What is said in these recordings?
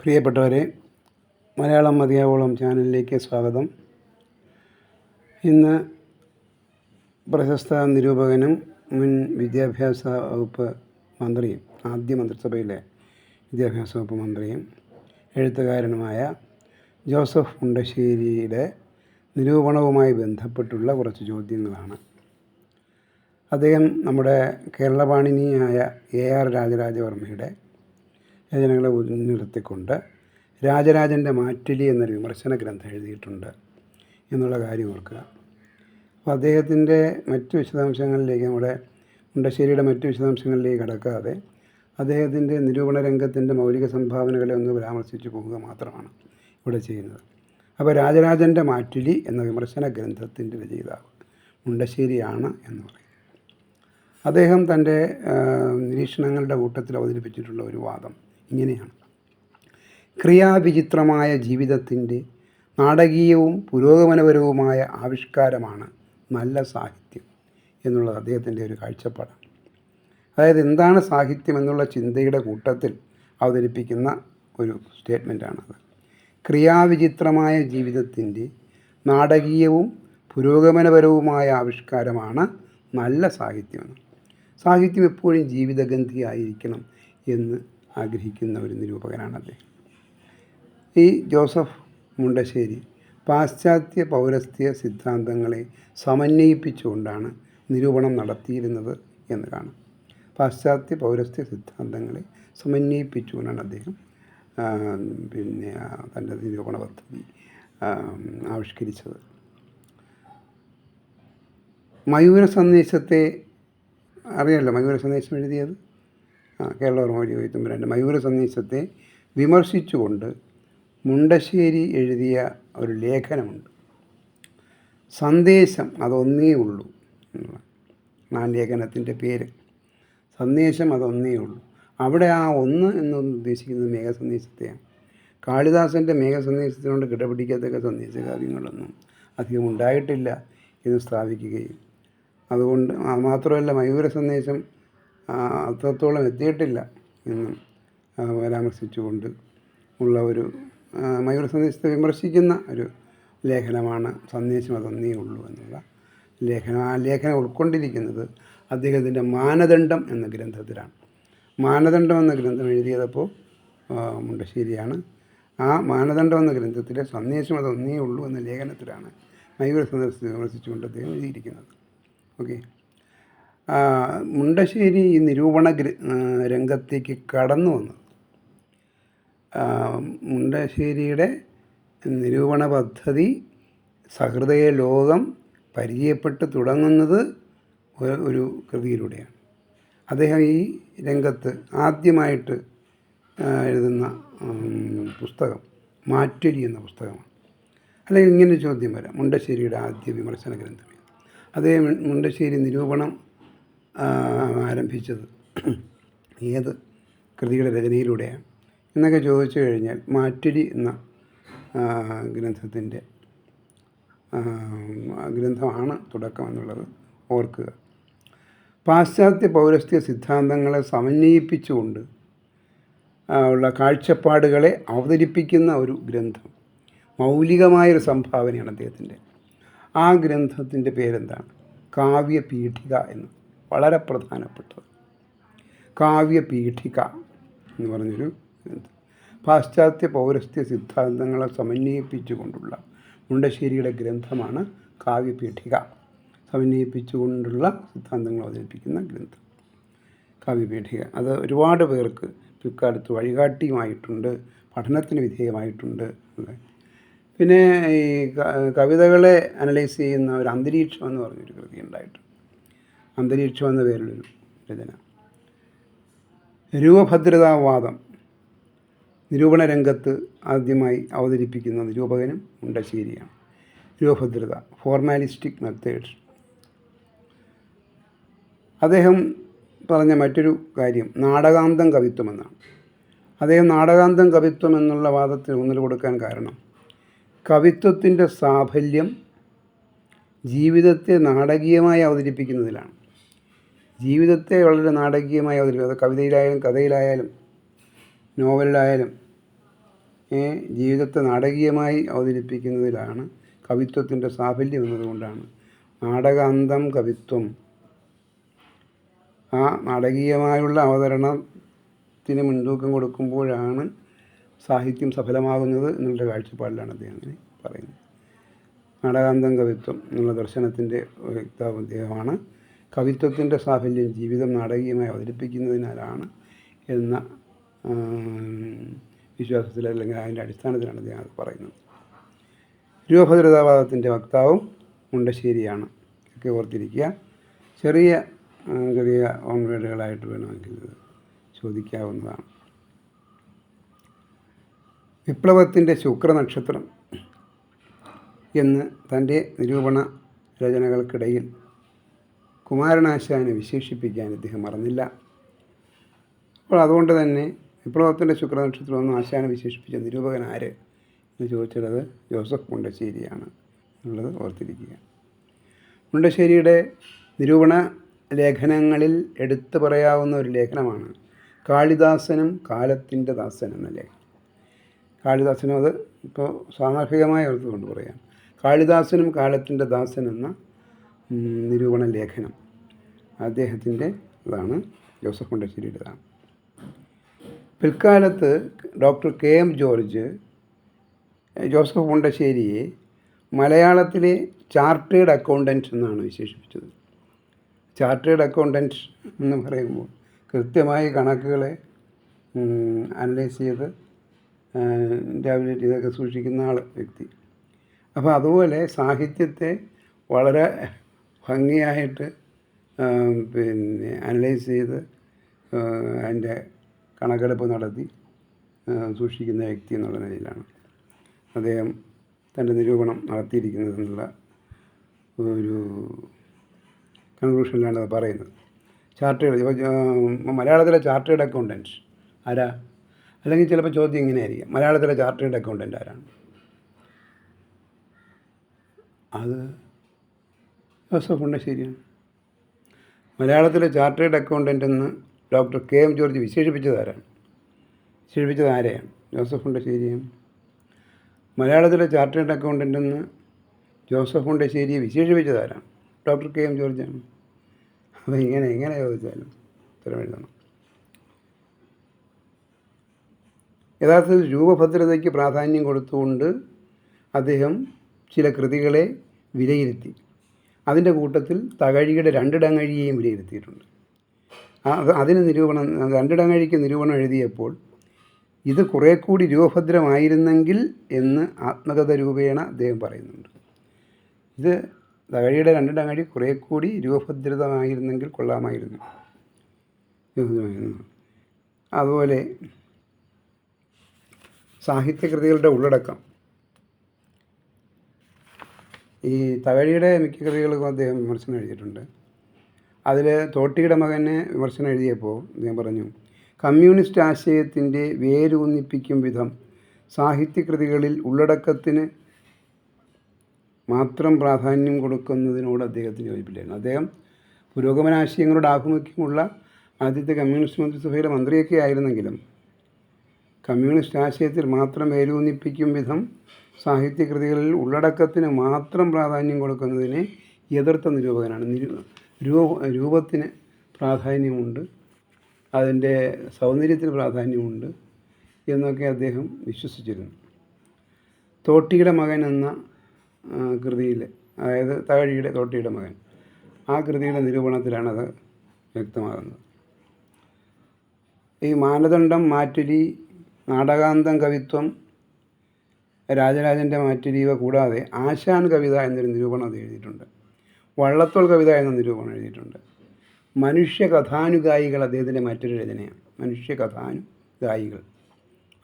പ്രിയപ്പെട്ടവരെ മലയാളം മതിയാവോളം ചാനലിലേക്ക് സ്വാഗതം. ഇന്ന് പ്രശസ്ത നിരൂപകനും മുൻ വിദ്യാഭ്യാസ വകുപ്പ് മന്ത്രിയും ആദ്യ മന്ത്രിസഭയിലെ വിദ്യാഭ്യാസ വകുപ്പ് മന്ത്രിയും എഴുത്തുകാരനുമായ ജോസഫ് മുണ്ടശ്ശേരിയുടെ നിരൂപണവുമായി ബന്ധപ്പെട്ടുള്ള കുറച്ച് ചോദ്യങ്ങളാണ്. അദ്ദേഹം നമ്മുടെ കേരളപാണിനിയായ എ ആർ രാജരാജവർമ്മയുടെ രചനകളെ നിർത്തിക്കൊണ്ട് രാജരാജന്റെ മാറ്റിലി എന്നൊരു വിമർശന ഗ്രന്ഥം എഴുതിയിട്ടുണ്ട് എന്നുള്ള കാര്യം ഓർക്കുക. അപ്പോൾ അദ്ദേഹത്തിന്റെ മറ്റു വിശദാംശങ്ങളിലേക്ക് നമ്മുടെ മുണ്ടശ്ശേരിയുടെ മറ്റു വിശദാംശങ്ങളിലേക്ക് കടക്കാതെ അദ്ദേഹത്തിന്റെ നിരൂപണ രംഗത്തിന്റെ മൗലിക സംഭാവനകളെ ഒന്ന് പരാമർശിച്ചു പോവുക മാത്രമാണ് ഇവിടെ ചെയ്യുന്നത്. അപ്പോൾ രാജരാജന്റെ മാറ്റിലി എന്ന വിമർശന ഗ്രന്ഥത്തിന്റെ രചയിതാവ് മുണ്ടശ്ശേരിയാണ് എന്ന് പറയും. അദ്ദേഹം തന്റെ നിരീക്ഷണങ്ങളുടെ കൂട്ടത്തിൽ അവതരിപ്പിച്ചിട്ടുള്ള ഒരു വാദം ഇങ്ങനെയാണ്. ക്രിയാവിചിത്രമായ ജീവിതത്തിന്റെ നാടകീയവും പുരോഗമനപരവുമായ ആവിഷ്കാരമാണ് നല്ല സാഹിത്യം എന്നുള്ളത് അദ്ദേഹത്തിന്റെ ഒരു കാഴ്ചപ്പാടാണ്. അതായത് എന്താണ് സാഹിത്യം എന്നുള്ള ചിന്തയുടെ കൂട്ടത്തിൽ അവതരിപ്പിക്കുന്ന ഒരു സ്റ്റേറ്റ്മെന്റാണത്. ക്രിയാവിചിത്രമായ ജീവിതത്തിന്റെ നാടകീയവും പുരോഗമനപരവുമായ ആവിഷ്കാരമാണ് നല്ല സാഹിത്യം. സാഹിത്യം എപ്പോഴും ജീവിതഗന്ധിയായിരിക്കണം എന്ന് ആഗ്രഹിക്കുന്ന ഒരു നിരൂപകനാണ് അദ്ദേഹം ഈ ജോസഫ് മുണ്ടശ്ശേരി പാശ്ചാത്യ പൗരസ്ത്യ സിദ്ധാന്തങ്ങളെ സമന്വയിപ്പിച്ചുകൊണ്ടാണ് നിരൂപണം നടത്തിയിരുന്നത് എന്ന് കാണാം. പാശ്ചാത്യ പൗരസ്ത്യ സിദ്ധാന്തങ്ങളെ സമന്വയിപ്പിച്ചുകൊണ്ടാണ് അദ്ദേഹം പിന്നെ തന്റെ നിരൂപണ പദ്ധതി ആവിഷ്കരിച്ചത്. മയൂര സന്ദേശത്തെ അറിയാമല്ലോ മയൂര സന്ദേശം എഴുതിയത്? കേരളവർമ്മ വൈത്തുമ്പരാന്റെ മയൂര സന്ദേശത്തെ വിമർശിച്ചുകൊണ്ട് മുണ്ടശ്ശേരി എഴുതിയ ഒരു ലേഖനമുണ്ട്. സന്ദേശം അതൊന്നേ ഉള്ളൂ ആ ലേഖനത്തിന്റെ പേര്. സന്ദേശം അതൊന്നേ ഉള്ളൂ. അവിടെ ആ ഒന്ന് എന്നൊന്ന് ഉദ്ദേശിക്കുന്നത് മേഘസന്ദേശത്തെയാണ്. കാളിദാസന്റെ മേഘസന്ദേശത്തിനോട് കിടപിടിക്കത്തക്ക സന്ദേശകാവ്യങ്ങളൊന്നും അധികം ഉണ്ടായിട്ടില്ല എന്ന് സ്ഥാപിക്കുകയും. അതുകൊണ്ട് മാത്രമല്ല മയൂര സന്ദേശം അത്രത്തോളം എത്തിയിട്ടില്ല എന്നും ആ, പരാമർശിച്ചുകൊണ്ട് ഉള്ള ഒരു മയൂർ സന്ദേശത്തെ വിമർശിക്കുന്ന ഒരു ലേഖനമാണ് സന്ദേശം അതൊന്നേ ഉള്ളൂ എന്നുള്ള ലേഖനം. ആ ലേഖനം ഉൾക്കൊണ്ടിരിക്കുന്നത് അദ്ദേഹത്തിന്റെ മാനദണ്ഡം എന്ന ഗ്രന്ഥത്തിലാണ്. മാനദണ്ഡം എന്ന ഗ്രന്ഥം എഴുതിയതപ്പോൾ മുണ്ടശ്ശേരിയാണ്. ആ മാനദണ്ഡം എന്ന ഗ്രന്ഥത്തിലെ സന്ദേശം അതൊന്നേ ഉള്ളൂ എന്ന ലേഖനത്തിലാണ് മയൂര സന്ദേശത്തെ വിമർശിച്ചുകൊണ്ട് അദ്ദേഹം എഴുതിയിരിക്കുന്നത്. ഓക്കെ? മുണ്ടശ്ശേരി ഈ നിരൂപണ രംഗത്തേക്ക് കടന്നു വന്നത് മുണ്ടശ്ശേരിയുടെ നിരൂപണ പദ്ധതി സഹൃദയ ലോകം പരിചയപ്പെട്ട് തുടങ്ങുന്നത് ഒരു- കൃതിയിലൂടെയാണ്. അദ്ദേഹം ഈ രംഗത്ത് ആദ്യമായിട്ട് എഴുതുന്ന പുസ്തകം മാറ്റുരി എന്ന പുസ്തകമാണ്. അല്ലെങ്കിൽ ഇങ്ങനെ ചോദ്യം വരാം. മുണ്ടശ്ശേരിയുടെ ആദ്യ വിമർശന ഗ്രന്ഥം? അദ്ദേഹം മുണ്ടശ്ശേരി നിരൂപണം ആരംഭിച്ചത്. ഏത് കൃതിയുടെ രചനയിലൂടെയാണ്? എന്നൊക്കെ ചോദിച്ചു കഴിഞ്ഞാൽ മാറ്റുരി എന്ന ഗ്രന്ഥത്തിന്റെ ഗ്രന്ഥമാണ് തുടക്കം എന്നുള്ളത് ഓർക്കുക. പാശ്ചാത്യ പൗരസ്ത്യ സിദ്ധാന്തങ്ങളെ സമന്വയിപ്പിച്ചുകൊണ്ട് ഉള്ള കാഴ്ചപ്പാടുകളെ അവതരിപ്പിക്കുന്ന ഒരു ഗ്രന്ഥം മൗലികമായൊരു സംഭാവനയാണ് അദ്ദേഹത്തിന്റെ. ആ ഗ്രന്ഥത്തിന്റെ പേരെന്താണ്? കാവ്യപീഠിക എന്ന്. വളരെ പ്രധാനപ്പെട്ടത്. കാവ്യപീഠിക എന്ന് പറഞ്ഞൊരു പാശ്ചാത്യ പൗരസ്ത്യ സിദ്ധാന്തങ്ങളെ സമന്വയിപ്പിച്ചുകൊണ്ടുള്ള മുണ്ടശ്ശേരിയുടെ ഗ്രന്ഥമാണ് കാവ്യപീഠിക. സമന്വയിപ്പിച്ചുകൊണ്ടുള്ള സിദ്ധാന്തങ്ങൾ അവതരിപ്പിക്കുന്ന ഗ്രന്ഥം. കാവ്യപീഠിക. അത് ഒരുപാട് പേർക്ക് പിൽക്കാലത്ത് വഴികാട്ടിയുമായിട്ടുണ്ട് പഠനത്തിന് വിധേയമായിട്ടുണ്ട്. പിന്നെ ഈ കവിതകളെ അനലൈസ് ചെയ്യുന്ന ഒരു അന്തരീക്ഷം എന്ന് പറഞ്ഞൊരു കൃതി ഉണ്ടായിട്ടുണ്ട്. അന്തരീക്ഷം എന്ന പേരിലൊരു രചന. രൂപഭദ്രതാവാദം. നിരൂപണ രംഗത്ത് ആദ്യമായി അവതരിപ്പിക്കുന്ന നിരൂപകനും മുണ്ടശ്ശേരിയാണ്. രൂപഭദ്രത ഫോർമാലിസ്റ്റിക് മെത്തേഡ്സ്. അദ്ദേഹം പറഞ്ഞ മറ്റൊരു കാര്യം നാടകാന്തം കവിത്വം എന്നാണ് അദ്ദേഹം നാടകാന്തം കവിത്വം എന്നുള്ള വാദത്തിന് ഊന്നൽ കൊടുക്കാൻ കാരണം കവിത്വത്തിന്റെ സാഫല്യം ജീവിതത്തെ നാടകീയമായി അവതരിപ്പിക്കുന്നതിലാണ്. ജീവിതത്തെ വളരെ നാടകീയമായി അവതരിപ്പിക്കും അത് കവിതയിലായാലും കഥയിലായാലും നോവലിലായാലും ജീവിതത്തെ നാടകീയമായി അവതരിപ്പിക്കുന്നതിലാണ് കവിത്വത്തിന്റെ സാഫല്യം എന്നതുകൊണ്ടാണ്. നാടകാന്തം കവിത്വം. ആ നാടകീയമായുള്ള അവതരണത്തിന് മുൻതൂക്കം കൊടുക്കുമ്പോഴാണ് സാഹിത്യം സഫലമാകുന്നത് എന്നുള്ള കാഴ്ചപ്പാടിലാണ് അദ്ദേഹം അങ്ങനെ പറയുന്നത്. നാടകാന്തം കവിത്വം എന്നുള്ള ദർശനത്തിന്റെ വ്യക്താവ് അദ്ദേഹമാണ്. കവിത്വത്തിന്റെ സാഫല്യം ജീവിതം നാടകീയമായി അവതരിപ്പിക്കുന്നതിനാലാണ് എന്ന വിശ്വാസത്തിൽ അല്ലെങ്കിൽ അതിന്റെ അടിസ്ഥാനത്തിലാണ് ഞാൻ അത് പറയുന്നത്. രൂപഭദ്രതാവാദത്തിന്റെ വക്താവും മുണ്ടശ്ശേരിയാണ്. ഒക്കെ ഓർത്തിരിക്കുക. ചെറിയ ചെറിയ ഓൺവേഡുകളായിട്ട് വേണമെങ്കിൽ ചോദിക്കാവുന്നതാണ്. വിപ്ലവത്തിന്റെ ശുക്രനക്ഷത്രം എന്ന് തന്റെ നിരൂപണ രചനകൾക്കിടയിൽ കുമാരനാശാനെ വിശേഷിപ്പിക്കാൻ ഇദ്ദേഹം മറന്നില്ല. അപ്പോൾ അതുകൊണ്ട് തന്നെ വിപ്ലവത്തിന്റെ ശുക്രനക്ഷത്രം ഒന്നും ആശാനെ വിശേഷിപ്പിച്ച നിരൂപകൻ ആര് എന്ന് ചോദിച്ചത് ജോസഫ് മുണ്ടശ്ശേരിയാണ് എന്നുള്ളത് ഓർത്തിരിക്കുക. മുണ്ടശ്ശേരിയുടെ നിരൂപണ ലേഖനങ്ങളിൽ എടുത്തു പറയാവുന്ന ഒരു ലേഖനമാണ് കാളിദാസനും കാലത്തിന്റെ ദാസൻ എന്ന ലേഖനം. കാളിദാസനും അത് ഇപ്പോൾ സാമർഹികമായ അർത്ഥം പറയാം. കാളിദാസനും കാലത്തിന്റെ ദാസൻ എന്ന നിരൂപണ ലേഖനം. അദ്ദേഹത്തിന്റെ ഇതാണ് ജോസഫ് കൊണ്ടശ്ശേരിയുടേതാണ് പിൽക്കാലത്ത് doctor K M George Joseph മുണ്ടശ്ശേരിയെ മലയാളത്തിലെ ചാർട്ടേഡ് അക്കൗണ്ടന്റ് എന്നാണ് വിശേഷിപ്പിച്ചത്. ചാർട്ടേഡ് അക്കൗണ്ടന്റ് എന്ന് പറയുമ്പോൾ കൃത്യമായി കണക്കുകളെ അനലൈസ് ചെയ്ത് ടാബ്ലറ്റ് ഇതൊക്കെ സൂക്ഷിക്കുന്ന ആൾ വ്യക്തി. അപ്പോൾ അതുപോലെ സാഹിത്യത്തെ വളരെ ഭംഗിയായിട്ട് പിന്നെ അനലൈസ് ചെയ്ത് അതിന്റെ കണക്കെടുപ്പ് നടത്തി സൂക്ഷിക്കുന്ന വ്യക്തി എന്നുള്ള നിലയിലാണ് അദ്ദേഹം തന്റെ നിരൂപണം നടത്തിയിരിക്കുന്നത് എന്നുള്ള ഒരു കൺക്ലൂഷനിലാണ് അത് പറയുന്നത്. ചാർട്ടേഡ് ഇപ്പോൾ മലയാളത്തിലെ ചാർട്ടേഡ് അക്കൗണ്ടന്റ് ആരാ? അല്ലെങ്കിൽ ചിലപ്പോൾ ചോദ്യം ഇങ്ങനെ ആയിരിക്കും മലയാളത്തിലെ ചാർട്ടേഡ് അക്കൗണ്ടന്റ് ആരാണ്? അത് ജോസഫ് ശരിയാണ്. മലയാളത്തിലെ ചാർട്ടേഡ് അക്കൗണ്ടന്റ് എന്ന് ഡോക്ടർ കെ എം ജോർജ് വിശേഷിപ്പിച്ചത് ആരാണ്? വിശേഷിപ്പിച്ചത് ആരെയാണ്? ജോസഫ് ഉണ്ടശ്ശേരിയാണ് മലയാളത്തിലെ ചാർട്ടേഡ് അക്കൗണ്ടന്റ് എന്ന് ജോസഫ് മുണ്ടശ്ശേരിയെ വിശേഷിപ്പിച്ചത് ആരാണ്? ഡോക്ടർ കെ എം ജോർജാണ്. അപ്പോൾ ഇങ്ങനെ എങ്ങനെ ചോദിച്ചാലും ഉത്തരം എഴുതണം. യഥാർത്ഥത്തിൽ രൂപഭദ്രതയ്ക്ക് പ്രാധാന്യം കൊടുത്തുകൊണ്ട് അദ്ദേഹം ചില കൃതികളെ വിലയിരുത്തി. അതിന്റെ കൂട്ടത്തിൽ തകഴിയുടെ രണ്ടിടങ്ങഴിയെയും വിലയിരുത്തിയിട്ടുണ്ട്. അതിന് നിരൂപണം രണ്ടിടങ്ങഴിക്ക് നിരൂപണം എഴുതിയപ്പോൾ ഇത് കുറേ കൂടി രൂപഭദ്രമായിരുന്നെങ്കിൽ എന്ന് ആത്മകഥ രൂപേണ അദ്ദേഹം പറയുന്നുണ്ട്. ഇത് തകഴിയുടെ രണ്ടിടങ്ങഴി കുറേ കൂടി രൂപഭദ്രതമായിരുന്നെങ്കിൽ കൊള്ളാമായിരുന്നു. അതുപോലെ സാഹിത്യകൃതികളുടെ ഉള്ളടക്കം ഈ തകഴിയുടെ മിക്ക കൃതികൾക്കും അദ്ദേഹം വിമർശനം എഴുതിയിട്ടുണ്ട്. അതിൽ തോട്ടിയുടെ മകന് വിമർശനം എഴുതിയപ്പോൾ അദ്ദേഹം പറഞ്ഞു കമ്മ്യൂണിസ്റ്റ് ആശയത്തിന്റെ വേരൂന്നിപ്പിക്കും വിധം സാഹിത്യകൃതികളിൽ ഉള്ളടക്കത്തിന് മാത്രം പ്രാധാന്യം കൊടുക്കുന്നതിനോട് അദ്ദേഹത്തിന് യോജിപ്പില്ലായിരുന്നു. അദ്ദേഹം പുരോഗമനാശയങ്ങളുടെ ആഭിമുഖ്യമുള്ള ആദ്യത്തെ കമ്മ്യൂണിസ്റ്റ് മന്ത്രിസഭയിലെ മന്ത്രിയൊക്കെ ആയിരുന്നെങ്കിലും കമ്മ്യൂണിസ്റ്റ് ആശയത്തിൽ മാത്രം വേരൂന്നിപ്പിക്കും വിധം സാഹിത്യകൃതികളിൽ ഉള്ളടക്കത്തിന് മാത്രം പ്രാധാന്യം കൊടുക്കുന്നതിനെ എതിർത്ത നിരൂപകനാണ്. നിരൂ രൂപ രൂപത്തിന് പ്രാധാന്യമുണ്ട്. അതിന്റെ സൗന്ദര്യത്തിന് പ്രാധാന്യമുണ്ട് എന്നൊക്കെ അദ്ദേഹം വിശ്വസിച്ചിരുന്നു. തോട്ടിയുടെ മകൻ എന്ന കൃതിയിൽ അതായത് തകഴിയുടെ തോട്ടിയുടെ മകൻ ആ കൃതിയുടെ നിരൂപണത്തിലാണത് വ്യക്തമാകുന്നത്. ഈ മാനദണ്ഡം മാറ്റുലി നാടകാന്തം കവിത്വം രാജരാജന്റെ മാറ്റുലി രീവ കൂടാതെ ആശാൻ കവിത എന്നൊരു നിരൂപണം അത് എഴുതിയിട്ടുണ്ട്. വള്ളത്തോൾ കവിത എന്ന നിരൂപണം എഴുതിയിട്ടുണ്ട്. മനുഷ്യ കഥാനുഗായികൾ അദ്ദേഹത്തിന്റെ മറ്റൊരു രചനയാണ്. മനുഷ്യ കഥാനുഗായികൾ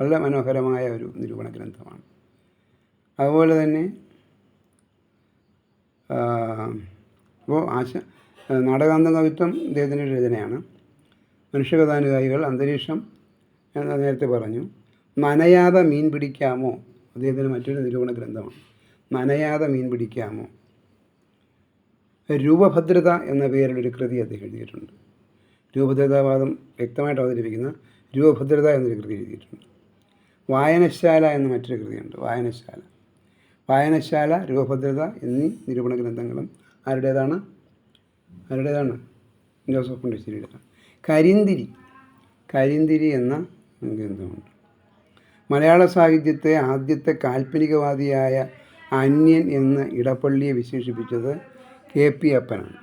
വളരെ മനോഹരമായ ഒരു നിരൂപണ ഗ്രന്ഥമാണ്. അതുപോലെ തന്നെ അപ്പോൾ ആശ നാടകാന്തം കവിത്വം അദ്ദേഹത്തിന്റെ രചനയാണ്. മനുഷ്യകഥാനുഗായികൾ അന്തരീക്ഷം എന്ന് നേരത്തെ പറഞ്ഞു നനയാതെ മീൻ പിടിക്കാമോ? അദ്ദേഹത്തിന് മറ്റൊരു നിരൂപണ ഗ്രന്ഥമാണ് നനയാതെ മീൻ പിടിക്കാമോ? രൂപഭദ്രത എന്ന പേരിലൊരു കൃതി അദ്ദേഹം എഴുതിയിട്ടുണ്ട്. രൂപഭദ്രതാവാദം വ്യക്തമായിട്ട് അവതരിപ്പിക്കുന്ന രൂപഭദ്രത എന്നൊരു കൃതി എഴുതിയിട്ടുണ്ട്. വായനശാല എന്ന മറ്റൊരു കൃതിയുണ്ട് വായനശാല. വായനശാല രൂപഭദ്രത എന്നീ നിരൂപണ ഗ്രന്ഥങ്ങളും ആരുടേതാണ്? ആരുടേതാണ്? ജോസഫ് കുണ്ടശ്ശേരിയുടെ കരിന്തിരി. കരിന്തിരി എന്ന ഗ്രന്ഥമുണ്ട് മലയാള സാഹിത്യത്തെ ആദ്യത്തെ കാൽപ്പനികവാദിയായ അന്യൻ എന്ന് ഇടപ്പള്ളിയെ വിശേഷിപ്പിച്ചത് കെ പി അപ്പനാണ്.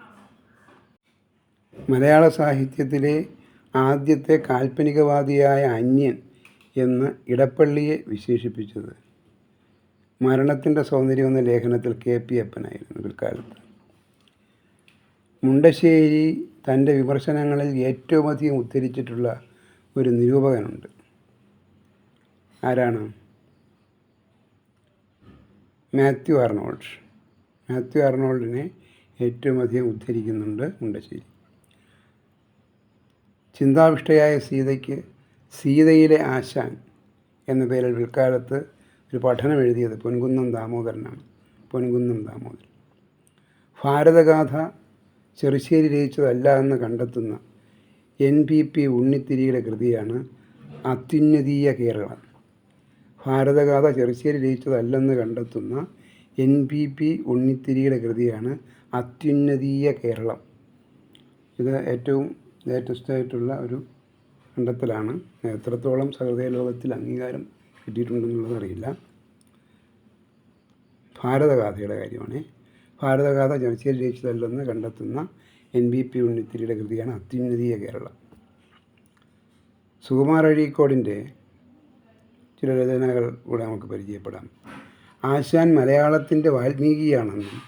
മലയാള സാഹിത്യത്തിലെ ആദ്യത്തെ കാൽപ്പനികവാദിയായ അന്യൻ എന്ന് ഇടപ്പള്ളിയെ വിശേഷിപ്പിച്ചത് മരണത്തിന്റെ സൗന്ദര്യം എന്ന ലേഖനത്തിൽ കെ പി അപ്പനായിരുന്നു പിൽക്കാലത്ത്. മുണ്ടശ്ശേരി തന്റെ വിമർശനങ്ങളിൽ ഏറ്റവും അധികം ഉദ്ധരിച്ചിട്ടുള്ള ഒരു നിരൂപകനുണ്ട്. ആരാണ്? Matthew Arnold. മാത്യു അർണോൾഡിനെ ഏറ്റവും അധികം ഉദ്ധരിക്കുന്നുണ്ട് മുണ്ടശ്ശേരി. ചിന്താവിഷ്ടയായ സീതയ്ക്ക് സീതയിലെ ആശാൻ എന്ന പേരിൽ പിൽക്കാലത്ത് ഒരു പഠനം എഴുതിയത് പൊൻകുന്നം ദാമോദരനാണ്. പൊൻകുന്നം ദാമോദരൻ. ഭാരതഗാഥ ചെറുശ്ശേരി രചിച്ചതല്ല എന്ന് കണ്ടെത്തുന്ന എൻ പി പി ഉണ്ണിത്തിരിയുടെ കൃതിയാണ് അത്യുന്നതീയ കേരളം ഭാരതഗാഥ ചെറുശ്ശേരി രചിച്ചതല്ലെന്ന് കണ്ടെത്തുന്ന എൻ പി പി ഉണ്ണിത്തിരിയുടെ കൃതിയാണ് അത്യുന്നതീയ കേരളം ഇത് ഏറ്റവും ലേറ്റസ്റ്റ് ആയിട്ടുള്ള ഒരു കണ്ടെത്തലാണ്. എത്രത്തോളം സഹൃദയ ലോകത്തിൽ അംഗീകാരം കിട്ടിയിട്ടുണ്ടെന്നുള്ളത് അറിയില്ല. ഭാരതഗാഥയുടെ കാര്യമാണ്. ഭാരതഗാഥ ചെറുശ്ശേരി രചിച്ചതല്ലെന്ന് കണ്ടെത്തുന്ന എൻ ബി പി ഉണ്ണിത്തിരിയുടെ കൃതിയാണ് അത്യുന്നതീയ കേരളം. സുകുമാർ അഴീക്കോടിന്റെ ചില രചനകൾ കൂടെ നമുക്ക് പരിചയപ്പെടാം. ആശാൻ മലയാളത്തിന്റെ വാൽമീകിയാണെന്നും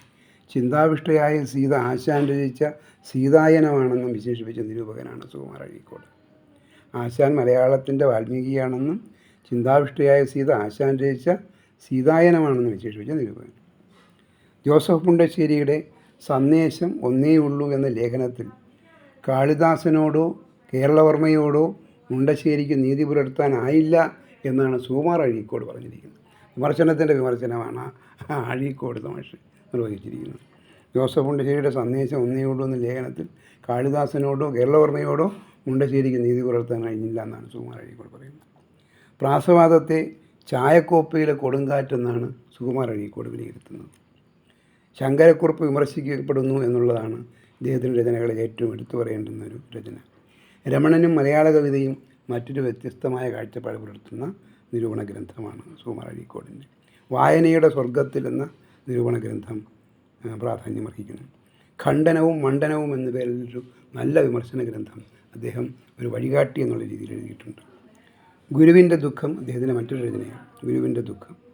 ചിന്താവിഷ്ടയായ സീത ആശാൻ രചിച്ച സീതായനമാണെന്നും വിശേഷിപ്പിച്ച നിരൂപകനാണ് സുകുമാർ അഴീക്കോട്. ആശാൻ മലയാളത്തിന്റെ വാൽമീകിയാണെന്നും ചിന്താവിഷ്ടയായ സീത ആശാൻ രചിച്ച സീതായനമാണെന്നും വിശേഷിപ്പിച്ച നിരൂപകൻ. ജോസഫ് മുണ്ടശ്ശേരിയുടെ സന്ദേശം ഒന്നേ ഉള്ളൂ എന്ന ലേഖനത്തിൽ കാളിദാസനോടോ കേരളവർമ്മയോടോ മുണ്ടശ്ശേരിക്ക് നീതി പുലർത്താനായില്ല എന്നാണ് സുകുമാർ അഴീക്കോട് പറഞ്ഞിരിക്കുന്നത്. വിമർശനത്തിന്റെ വിമർശനമാണ് അഴീക്കോട് തമാഷ് നിർവഹിച്ചിരിക്കുന്നത്. ജോസഫ് മുണ്ടശ്ശേരിയുടെ സന്ദേശം ഒന്നേ ഉള്ളൂ എന്ന ലേഖനത്തിൽ കാളിദാസനോടോ കേരളവർമ്മയോടോ മുണ്ടശ്ശേരിക്ക് നീതി പുലർത്താൻ കഴിഞ്ഞില്ല എന്നാണ് സുകുമാർ അഴീക്കോട് പറയുന്നത്. പ്രാസവാദത്തെ ചായക്കോപ്പയിലെ കൊടുങ്കാറ്റെന്നാണ് സുകുമാർ അഴീക്കോട് വിലയിരുത്തുന്നത്. ശങ്കരക്കുറുപ്പ് വിമർശിക്കപ്പെടുന്നു എന്നുള്ളതാണ് ഇദ്ദേഹത്തിന്റെ രചനകളിൽ ഏറ്റവും എടുത്തു പറയേണ്ടുന്ന ഒരു രചന. രമണനും മലയാള കവിതയും മറ്റൊരു വ്യത്യസ്തമായ കാഴ്ചപ്പാട് പുലർത്തുന്ന നിരൂപണ ഗ്രന്ഥമാണ് സുകുമാർ വായനയുടെ സ്വർഗത്തിൽ എന്ന നിരൂപണ ഗ്രന്ഥം പ്രാധാന്യമർഹിക്കുന്നു. ഖണ്ഡനവും മണ്ഡനവും എന്ന പേരിലൊരു നല്ല വിമർശന ഗ്രന്ഥം അദ്ദേഹം ഒരു വഴികാട്ടി എന്നുള്ള രീതിയിൽ എഴുതിയിട്ടുണ്ട്. ഗുരുവിന്റെ ദുഃഖം അദ്ദേഹത്തിന്റെ മറ്റൊരു രചനയാണ്. ഗുരുവിന്റെ ദുഃഖം.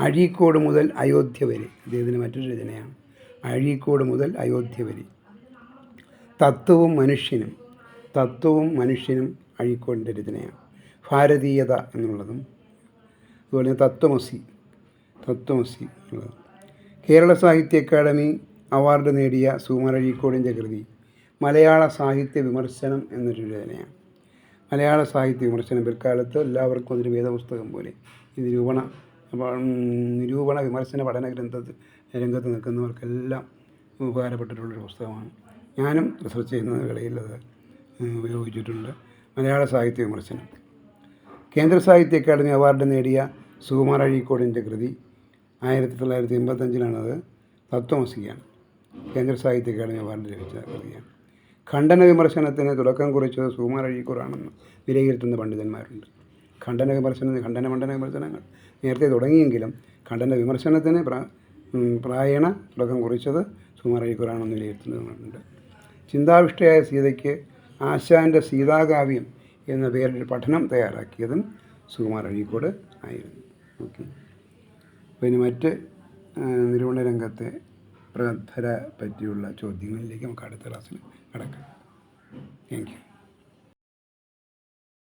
അഴീക്കോട് മുതൽ അയോധ്യ വരെ. അദ്ദേഹത്തിന്റെ മറ്റൊരു രചനയാണ്. അഴീക്കോട് മുതൽ അയോധ്യ വരെ. തത്വവും മനുഷ്യനും തത്വവും മനുഷ്യനും അഴീക്കോടിന്റെ രചനയാണ്. ഭാരതീയത എന്നുള്ളതും അതുപോലെ തന്നെ തത്വമസി തത്വമസി എന്നുള്ളതും. കേരള സാഹിത്യ അക്കാദമി അവാർഡ് നേടിയ സുകുമാർ അഴീക്കോടിന്റെ കൃതി മലയാള സാഹിത്യ വിമർശനം എന്നൊരു രചനയാണ്. മലയാള സാഹിത്യ വിമർശനം പിൽക്കാലത്ത് എല്ലാവർക്കും അതൊരു വേദപുസ്തകം പോലെ ഇത് നിരൂപണ ഉം, നിരൂപണ വിമർശന പഠന ഗ്രന്ഥത്തിൽ രംഗത്ത് നിൽക്കുന്നവർക്കെല്ലാം ഉപകാരപ്പെട്ടിട്ടുള്ളൊരു പുസ്തകമാണ്. ഞാനും റിസർച്ച് ചെയ്യുന്ന വേളയിൽ അത് ഉപയോഗിച്ചിട്ടുണ്ട്. മലയാള സാഹിത്യ വിമർശനം. കേന്ദ്ര സാഹിത്യ അക്കാദമി അവാർഡ് നേടിയ സുകുമാർ അഴീക്കോടിന്റെ കൃതി ആയിരത്തി തൊള്ളായിരത്തി എൺപത്തഞ്ചിലാണത് തത്വമസിയാണ് കേന്ദ്ര സാഹിത്യ അക്കാദമി അവാർഡ് ലഭിച്ച കൃതിയാണ്. ഖണ്ഡന വിമർശനത്തിന് തുടക്കം കുറിച്ചത് സുകുമാർ അഴീക്കൂറാണെന്ന് വിലയിരുത്തുന്ന പണ്ഡിതന്മാരുണ്ട്. ഖണ്ഡന വിമർശന ഖണ്ഡന മണ്ഡന വിമർശനങ്ങൾ നേരത്തെ തുടങ്ങിയെങ്കിലും ഖണ്ഡന വിമർശനത്തിന് പ്രാ പ്രായണ തുടക്കം കുറിച്ചത് സുമാർ വിലയിരുത്തുന്നുണ്ട് ചിന്താവിഷ്ടയായ സീതയ്ക്ക് ആശാന്റെ സീതാകാവ്യം എന്ന പേരിൽ പഠനം തയ്യാറാക്കിയതും സുകുമാർ അഴീക്കോട് ആയിരുന്നു. ഓക്കെ. പിന്നെ മറ്റ് നിരൂപണ രംഗത്തെ പ്രഗത്ഭരെ പറ്റിയുള്ള ചോദ്യങ്ങളിലേക്ക് നമുക്ക് അടുത്ത ക്ലാസ്സിൽ കിടക്കാം. Thank you